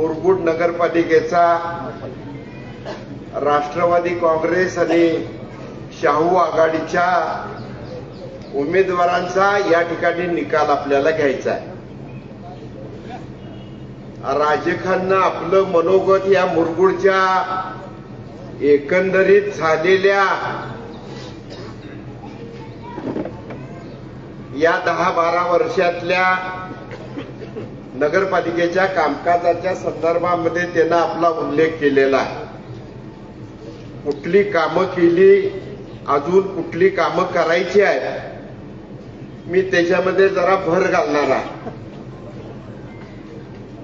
मुरगुड नगरपालिकेचा राष्ट्रवादी काँग्रेस आणि शाहू आघाडीच्या उमेदवारांचा या ठिकाणी निकाल आपल्याला घ्यायचा आहे. राजे आपलं मनोगत या मुरगुडच्या एकंदरीत झालेल्या या दहा बारा वर्षातल्या नगरपालिकेच्या कामकाजाच्या संदर्भामध्ये त्यानं आपला उल्लेख केलेला आहे. कुठली कामं केली अजून कुठली कामं करायची आहेत मी त्याच्यामध्ये जरा भर घालणार आहे.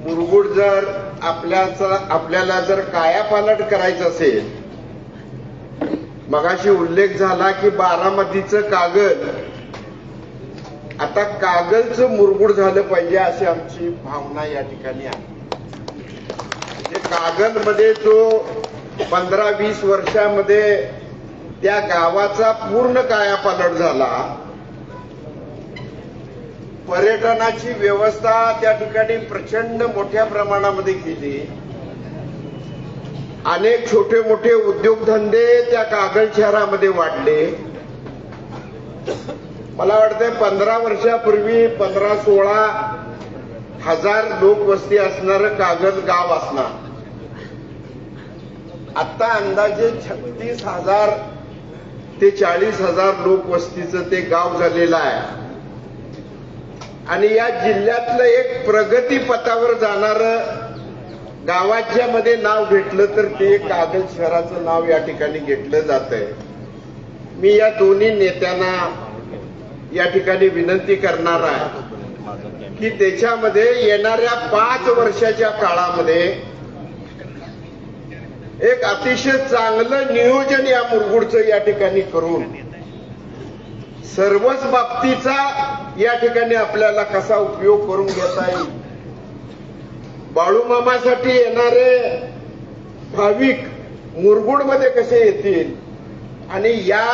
मुरगुड जर आपल्याचा आपल्याला जर कायापालट करायचं असेल मगाशी उल्लेख झाला की बारामतीचं कागद आता कागलचं मुरगुड झालं पाहिजे अशी आमची भावना या ठिकाणी आहे. म्हणजे कागलमध्ये जो पंधरा वीस वर्षामध्ये त्या गावाचा पूर्ण कायापालट झाला पर्यटनाची व्यवस्था त्या ठिकाणी प्रचंड मोठ्या प्रमाणामध्ये केली. अनेक छोटे मोठे उद्योगधंदे त्या कागल शहरामध्ये वाढले. मला वाटतंय पंधरा वर्षापूर्वी पंधरा सोळा हजार लोकवस्ती असणारं कागद गाव असणार. आता अंदाजे छत्तीस हजार ते चाळीस हजार लोकवस्तीचं ते गाव झालेलं आहे. आणि या जिल्ह्यातलं एक प्रगतीपथावर जाणारं गावाच्या मध्ये नाव घेतलं तर ते कागद शहराचं नाव या ठिकाणी घेतलं जात आहे मी या दोन्ही नेत्यांना या ठिकाणी विनंती करणार आहे की त्याच्यामध्ये येणाऱ्या पाच वर्षाच्या काळामध्ये एक अतिशय चांगलं नियोजन या मुरगुडचं या ठिकाणी करून सर्वच बाबतीचा या ठिकाणी आपल्याला कसा उपयोग करून घेता येईल? बाळूमामासाठी येणारे भाविक मुरगुडमध्ये कसे येतील? आणि या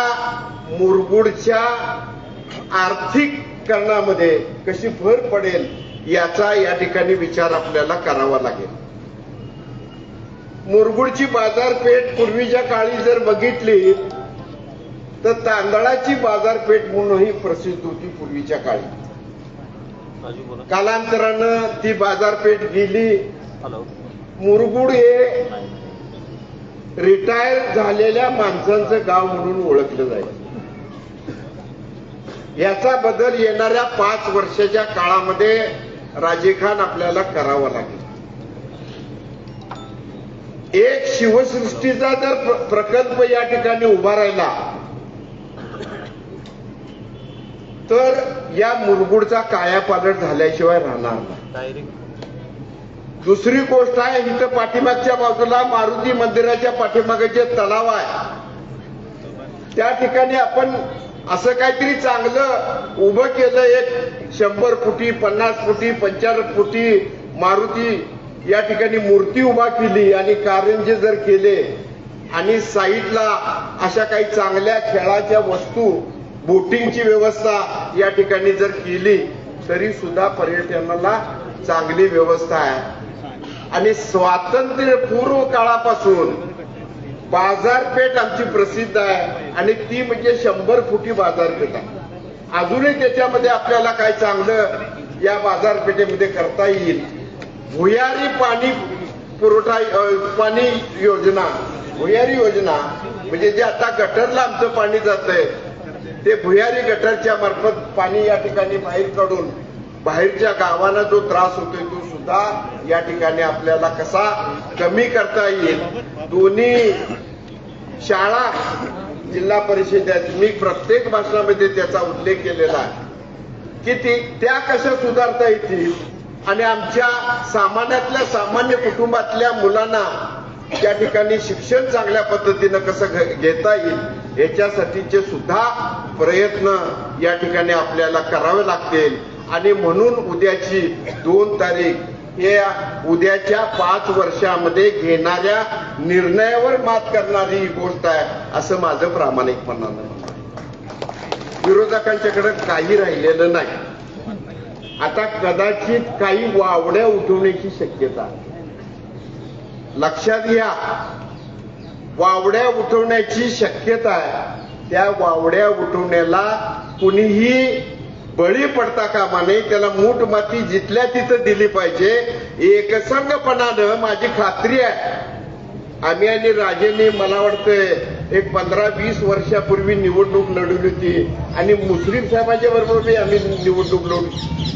मुरगुडच्या आर्थिककरणामध्ये कशी भर पडेल याचा या ठिकाणी विचार आपल्याला करावा लागेल. मुरगुडची बाजारपेठ पूर्वीच्या काळी जर बघितली तर तांदळाची बाजारपेठ म्हणूनही प्रसिद्ध होती पूर्वीच्या काळी. कालांतरानं ती बाजारपेठ गेली. मुरगुड हे रिटायर झालेल्या माणसांचं गाव म्हणून ओळखलं जाईल. याचा बदल येणाऱ्या पाच वर्षाच्या काळामध्ये राजे खान आपल्याला करावा लागेल. एक शिवसृष्टीचा जर प्र- प्रकल्प या ठिकाणी उभा राहिला तर या मुरगुडचा कायापालट झाल्याशिवाय राहणार नाही. दुसरी गोष्ट आहे इथं पाठीमागच्या बाजूला मारुती मंदिराच्या पाठीमागे जे तलाव आहे त्या ठिकाणी आपण असं काहीतरी चांगलं उभं केलं एक शंभर फुटी पन्नास फुटी पंच्याण्णव फुटी मारुती या ठिकाणी मूर्ती उभा केली आणि कारंजे जर केले आणि साईडला अशा काही चांगल्या खेळाच्या वस्तू बोटिंगची व्यवस्था या ठिकाणी जर केली तरी सुद्धा पर्यटनाला चांगली व्यवस्था आहे. आणि स्वातंत्र्य पूर्व काळापासून बाजारपेठ आमची प्रसिद्ध आहे. आणि ती म्हणजे शंभर फुटी बाजारपेठ आहे. अजूनही त्याच्यामध्ये आपल्याला काय चांगलं या बाजारपेठेमध्ये करता येईल? भुयारी पाणी पुरवठा पाणी योजना. भुयारी योजना म्हणजे जे आता गटरला आमचं पाणी जात आहे ते भुयारी गटरच्या मार्फत पाणी या ठिकाणी बाहेर काढून बाहेरच्या गावांना जो त्रास होतोय तो सुद्धा या ठिकाणी आपल्याला कसा कमी करता येईल? दोन्ही शाळा जिल्हा परिषदेत मी प्रत्येक भाषणामध्ये त्याचा उल्लेख केलेला आहे. की ती त्या कशा सुधारता येतील? आणि आमच्या सामान्यातल्या सामान्य कुटुंबातल्या मुलांना त्या ठिकाणी शिक्षण चांगल्या पद्धतीनं कसं घ- घेता येईल याच्यासाठीचे सुद्धा प्रयत्न या ठिकाणी आपल्याला करावे लागतील. आणि म्हणून उद्याची दोन तारीख हे उद्याच्या पाच वर्षामध्ये घेणाऱ्या निर्णयावर मात करणारी ही गोष्ट आहे असं माझं प्रामाणिकपणानं विरोधकांच्याकडे काही राहिलेलं नाही. आता कदाचित काही वावड्या उठवण्याची शक्यता लक्षात घ्या वावड्या उठवण्याची शक्यता आहे. त्या वावड्या उठवण्याला कुणीही बळी पडता कामा नाही त्याला मूठ माती जिथल्या तिथं दिली पाहिजे. एकसंगपणानं माझी खात्री आहे. आम्ही आणि राजेने मला वाटतं एक पंधरा वीस वर्षापूर्वी निवडणूक लढवली होती. आणि मुस्लिम साहेबांच्या बरोबर आम्ही निवडणूक लढवली.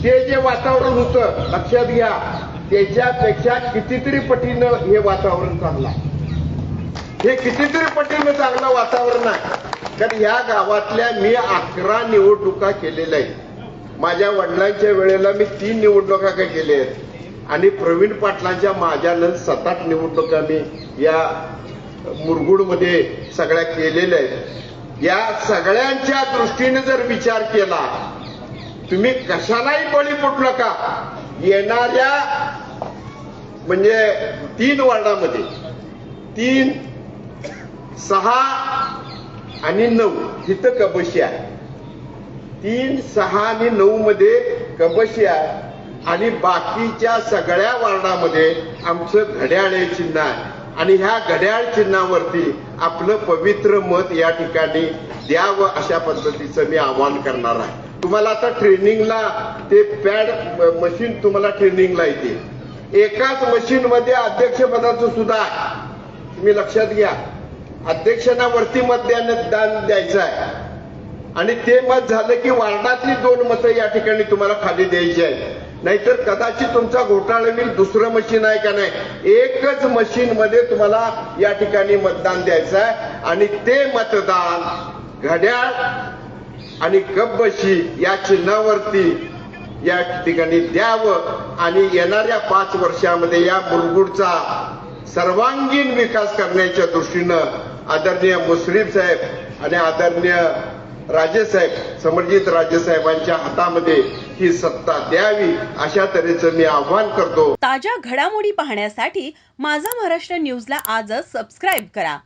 ते जे वातावरण होतं लक्षात घ्या त्याच्यापेक्षा कितीतरी पटीनं हे वातावरण चांगलं आहे. हे कितीतरी पटीनं चांगलं वातावरण आहे. कारण या गावातल्या मी अकरा निवडणुका केलेल्या आहेत. माझ्या वडिलांच्या वेळेला मी तीन निवडणुका काय केल्या आहेत. आणि प्रवीण पाटलांच्या माझ्यानं सात आठ निवडणुका मी या मुरगुडमध्ये सगळ्या केलेल्या आहेत. या सगळ्यांच्या दृष्टीने जर विचार केला तुम्ही कशालाही बळी पडू नका. येणाऱ्या म्हणजे तीन वार्डामध्ये तीन सहा आणि नऊ हिथं कबशी आहे. तीन सहा आणि नऊ मध्ये कबशी आहे. आणि बाकीच्या सगळ्या वार्डामध्ये आमचं घड्याळ हे चिन्ह आहे. आणि ह्या घड्याळ चिन्हावरती आपलं पवित्र मत या ठिकाणी द्यावं अशा पद्धतीचं मी आवाहन करणार आहे. तुम्हाला आता ट्रेनिंगला ते पॅड मशीन तुम्हाला ट्रेनिंगला येते. एकाच मशीन मध्ये अध्यक्षपदाचं सुद्धा आहे. तुम्ही लक्षात घ्या. अध्यक्षांना वरती मत द्यायचं आहे. आणि ते मत झालं की वार्डातली दोन मतं या ठिकाणी तुम्हाला खाली द्यायची आहेत. नाहीतर कदाचित तुमचा घोटाळा होईल दुसरं मशीन आहे का नाही? एकच मशीन मध्ये तुम्हाला या ठिकाणी मतदान द्यायचं आहे. आणि ते मतदान घड्याळ आणि गब्बशी या चिन्हावरती या ठिकाणी द्यावं. आणि येणाऱ्या पाच वर्षामध्ये या मुरगुडचा सर्वांगीण विकास करण्याच्या दृष्टीनं आदरणीय मुश्रीफ साहेब आणि आदरणीय राजेसाहेब समर्जित राजेसाहेबांच्या हातामध्ये ही सत्ता द्यावी अशा तऱ्हेचं मी आव्हान करतो. ताज्या घडामोडी पाहण्यासाठी माझा महाराष्ट्र न्यूजला आजच सबस्क्राईब करा.